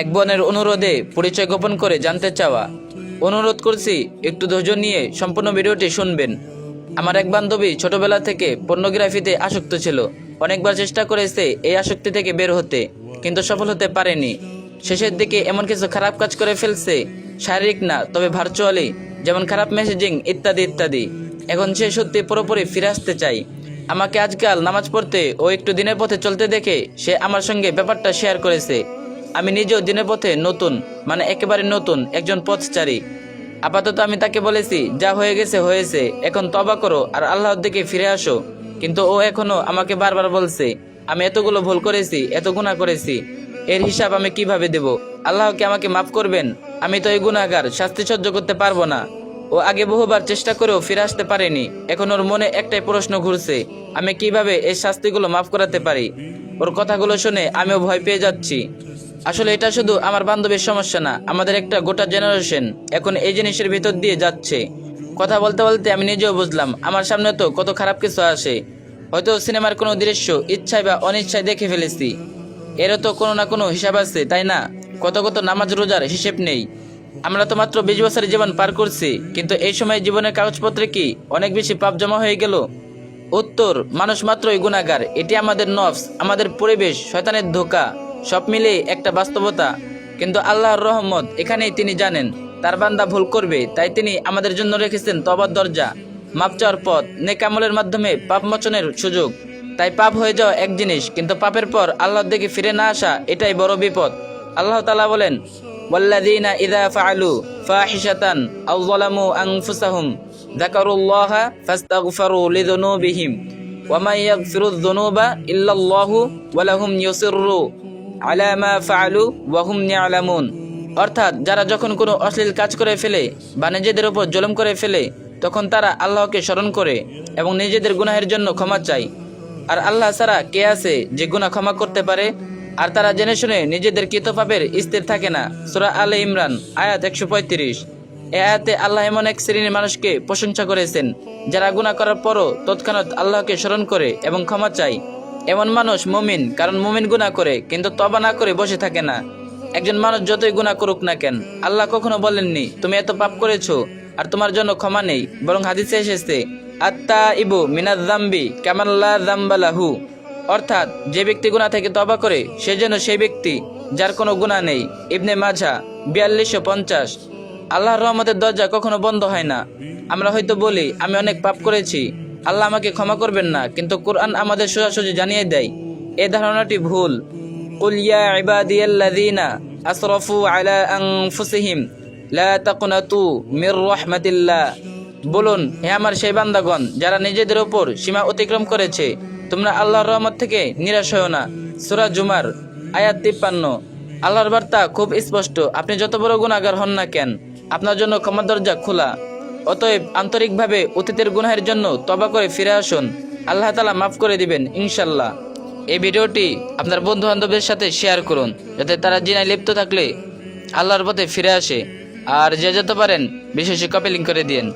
এক বোনের অনুরোধে পরিচয় গোপন করে জানতে চাওয়া। অনুরোধ করছি, একটু ধৈর্য নিয়ে সম্পূর্ণ ভিডিওটি শুনবেন। আমার এক বান্ধবী ছোটবেলা থেকে পর্নোগ্রাফিতে আসক্ত ছিল। অনেকবার চেষ্টা করেছে এই আসক্তি থেকে বের হতে, কিন্তু সফল হতে পারেনি। শেষের দিকে এমন কিছু খারাপ কাজ করে ফেলছে, শারীরিক না, তবে ভার্চুয়ালি যেমন খারাপ মেসেজিং ইত্যাদি ইত্যাদি। এখন সে সত্যি পুরোপুরি ফিরে আসতে চাই। আমাকে আজকাল নামাজ পড়তে ও একটু দিনের পথে চলতে দেখে সে আমার সঙ্গে ব্যাপারটা শেয়ার করেছে। আমি নিজেও দিনের পথে নতুন মানে একেবারে নতুন একজন পথচারী। আপাতত আমি তাকে বলেছি, যা হয়ে গেছে, হয়েছে। এখন তবা করো আর আল্লাহর দিকে ফিরে আসো। কিন্তু ও এখনও আমাকে বারবার বলছে, আমি এতগুলো ভুল করেছি, এত গুণা করেছি। এর হিসাব আমি কীভাবে দেব? আল্লাহকে আমাকে মাফ করবেন? আমি তো এই গুণাগার শাস্তি সহ্য করতে পারব না। ও আগে বহুবার চেষ্টা করেও ফিরে আসতে পারেনি। এখন ওর মনে একটাই প্রশ্ন ঘুরছে, আমি কীভাবে এই শাস্তিগুলো মাফ করাতে পারি? ওর কথাগুলো শুনে আমিও ভয় পেয়ে যাচ্ছি। আসলে এটা শুধু আমার বান্ধবীর সমস্যা না, আমাদের একটা গোটা জেনারেশন এখন এই জিনিসের ভিতর দিয়ে যাচ্ছে। কথা বলতে বলতে আমি নিজেও বুঝলাম, আমার সামনে তো কত খারাপ কিছু আসে। হয়তো সিনেমার কোনো দৃশ্য ইচ্ছায় বা অনিচ্ছায় দেখে ফেলেছি। এরও তো কোনো না কোনো হিসাব আছে, তাই না? কত কত নামাজ রোজার হিসেব নেই। আমরা তো মাত্র বিশ বছরের জীবন পার করছি, কিন্তু এই সময় জীবনের কাগজপত্রে কি অনেক বেশি পাপ জমা হয়ে গেল? উত্তর, মানুষ মাত্রই গুণাগার, এটি আমাদের নফস, আমাদের পরিবেশ, শয়তানের ধোকা, সব মিলে একটা বাস্তবতা। কিন্তু আল্লাহর রহমত এখানেই তিনি জানেন, তার বান্দা ভুল করবে, তাই তিনি আমাদের জন্য রেখেছেন তবার দরজা, মাপ চাওয়ার পথ নেকামলের মাধ্যমে পাপ মোচনের সুযোগ। তাই পাপ হয়ে যাওয়া এক জিনিস, কিন্তু পাপের পর আল্লাহর দিকে ফিরে না আসা এটাই বড় বিপদ। আল্লাহ তালা বলেন والذين إذا فعلوا فاحشة أو ظلموا أنفسهم ذكروا الله فاستغفروا لذنوبهم ومن يغفر الذنوب إلا الله ولهم يصروا على ما فعلوا وهم يعلمون অর্থাৎ যারা যখন কোনো অশ্লীল কাজ করে ফেলে বা নিজেদের উপর জুলুম করে ফেলে তখন তারা আল্লাহকে স্মরণ করে এবং নিজেদের গুনাহের জন্য ক্ষমা চায় আর আল্লাহ ছাড়া কে আছে যে গুনাহ ক্ষমা করতে পারে আর তারা জেনে শুনে নিজেদের কৃতপাপের স্থির থাকে না। সুরা আলে ইমরান, আয়াত একশো পঁয়ত্রিশ। এ আয়াতে আল্লাহ এমন এক শ্রেণির মানুষকে প্রশংসা করেছেন, যারা গুনাহ করার পরও তৎক্ষণাৎ আল্লাহকে স্মরণ করে এবং ক্ষমা চায়। এমন মানুষ মুমিন, কারণ মুমিন গুনাহ করে, কিন্তু তবা না করে বসে থাকে না। একজন মানুষ যতই গুনাহ করুক না কেন, আল্লাহ কখনো বলেননি, তুমি এত পাপ করেছ আর তোমার জন্য ক্ষমা নেই। বরং হাদিসে এসেছে আত্মা ইবু মিনাজ জাম্বি কামাল্লা জাম্বালাহু অর্থাৎ যে ব্যক্তি গুণা থেকে তবা করে, সে যেন সেই ব্যক্তি যার কোনো গুণা নেই। ইবনে মাঝা বিয়াল্লিশশো পঞ্চাশ। আল্লাহর রহমতের দরজা কখনো বন্ধ হয় না। আমরা হয়তো বলি, আমি অনেক পাপ করেছি। আল্লাহ আমাকে ক্ষমা করবেন না, কিন্তু কোরআন আমাদের সোজাসুজি জানিয়ে দেয়, এ ধারণাটি ভুল। লা বলুন, হে আমার সেই বান্দাগণ, যারা নিজেদের ওপর সীমা অতিক্রম করেছে তোমরা আল্লাহর রহমত থেকে নিরাশ হও না। সুরা জুমার আয়াত তিপ্পান্ন। আল্লাহর বার্তা খুব স্পষ্ট, আপনি যত বড় গুণাগার হন না কেন, আপনার জন্য ক্ষমা দরজা খোলা। অতএব আন্তরিকভাবে অতীতের গুনাহের জন্য তবা করে ফিরে আসুন। আল্লাহ তালা মাফ করে দিবেন ইনশাল্লাহ এই ভিডিওটি আপনার বন্ধু বান্ধবের সাথে শেয়ার করুন, যাতে তারা জিনায় লিপ্ত থাকলে আল্লাহর পথে ফিরে আসে। আর যে যেতে পারেন, বিশেষ কপিলিং করে দিন